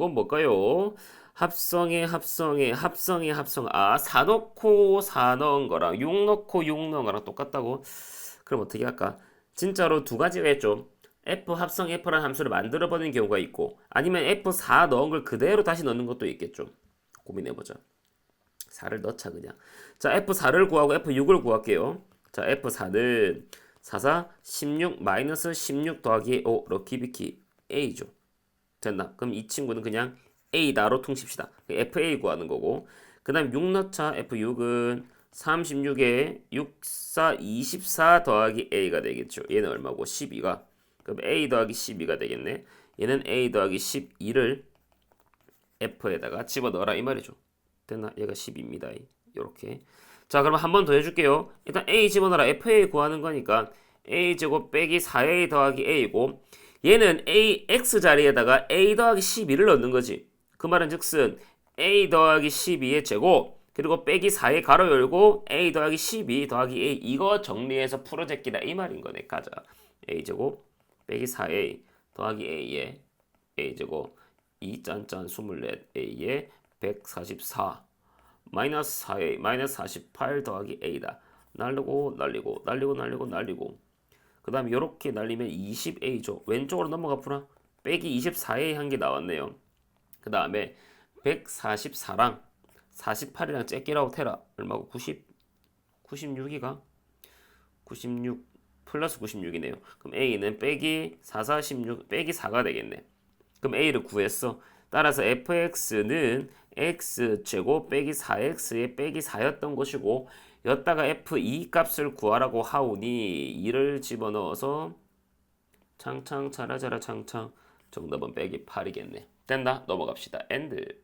요건 뭘까요? 합성에 합성에 합성에 합성 아 4 넣고 4 넣은 거랑 6 넣고 6 넣은 거랑 똑같다고? 그럼 어떻게 할까? 진짜로 두 가지가 있죠. F 합성 F라는 함수를 만들어 버리는 경우가 있고 아니면 F4 넣은 걸 그대로 다시 넣는 것도 있겠죠. 고민해 보자. 4를 넣자 그냥. 자, F4를 구하고 F6을 구할게요. 자, F4는 4, 4, 16 마이너스 16 더하기 5 럭키비키 A죠. 됐나? 그럼 이 친구는 그냥 A다로 퉁칩시다. FA 구하는 거고. 그 다음 6 넣자. F6은 36에 6, 4, 24 더하기 A가 되겠죠. 얘는 얼마고? 12가. 그럼 A 더하기 12가 되겠네. 얘는 A 더하기 12를 F에다가 집어넣어라 이 말이죠. 됐나? 얘가 10입니다. 이렇게. 자, 그러면 한번 더 해줄게요. 일단 A 집어넣어라. FA 구하는 거니까 A 제곱 빼기 4A 더하기 A고 얘는 AX 자리에다가 A 더하기 12를 넣는 거지. 그 말은 즉슨 A 더하기 12의 제곱 그리고 빼기 4의 가로 열고 A 더하기 12 더하기 A 이거 정리해서 풀어제끼다 이 말인 거네. 가자. A 제곱 빼기 4A 더하기 A의 A 제곱 2 짠짠 24A의 144 마이너스 4A 마이너스 48 더하기 A다. 날리고 날리고 날리고 날리고 날리고 그 다음에 이렇게 날리면 20A죠. 왼쪽으로 넘어가 보라. 빼기 24A 한 게 나왔네요. 그 다음에 144랑 48이랑 째끼라고 테라 얼마고 90 96이가 96 플러스 96이네요. 그럼 A는 빼기 4, 4, 16 빼기 4가 되겠네. 그럼 A를 구했어. 따라서 fx는 x 제곱 빼기 4x의 빼기 4였던 것이고 여기다가 f2 값을 구하라고 하오니 2를 집어넣어서 창창 차라자라 창창 정답은 빼기 8이겠네. 된다. 넘어갑시다. 엔드.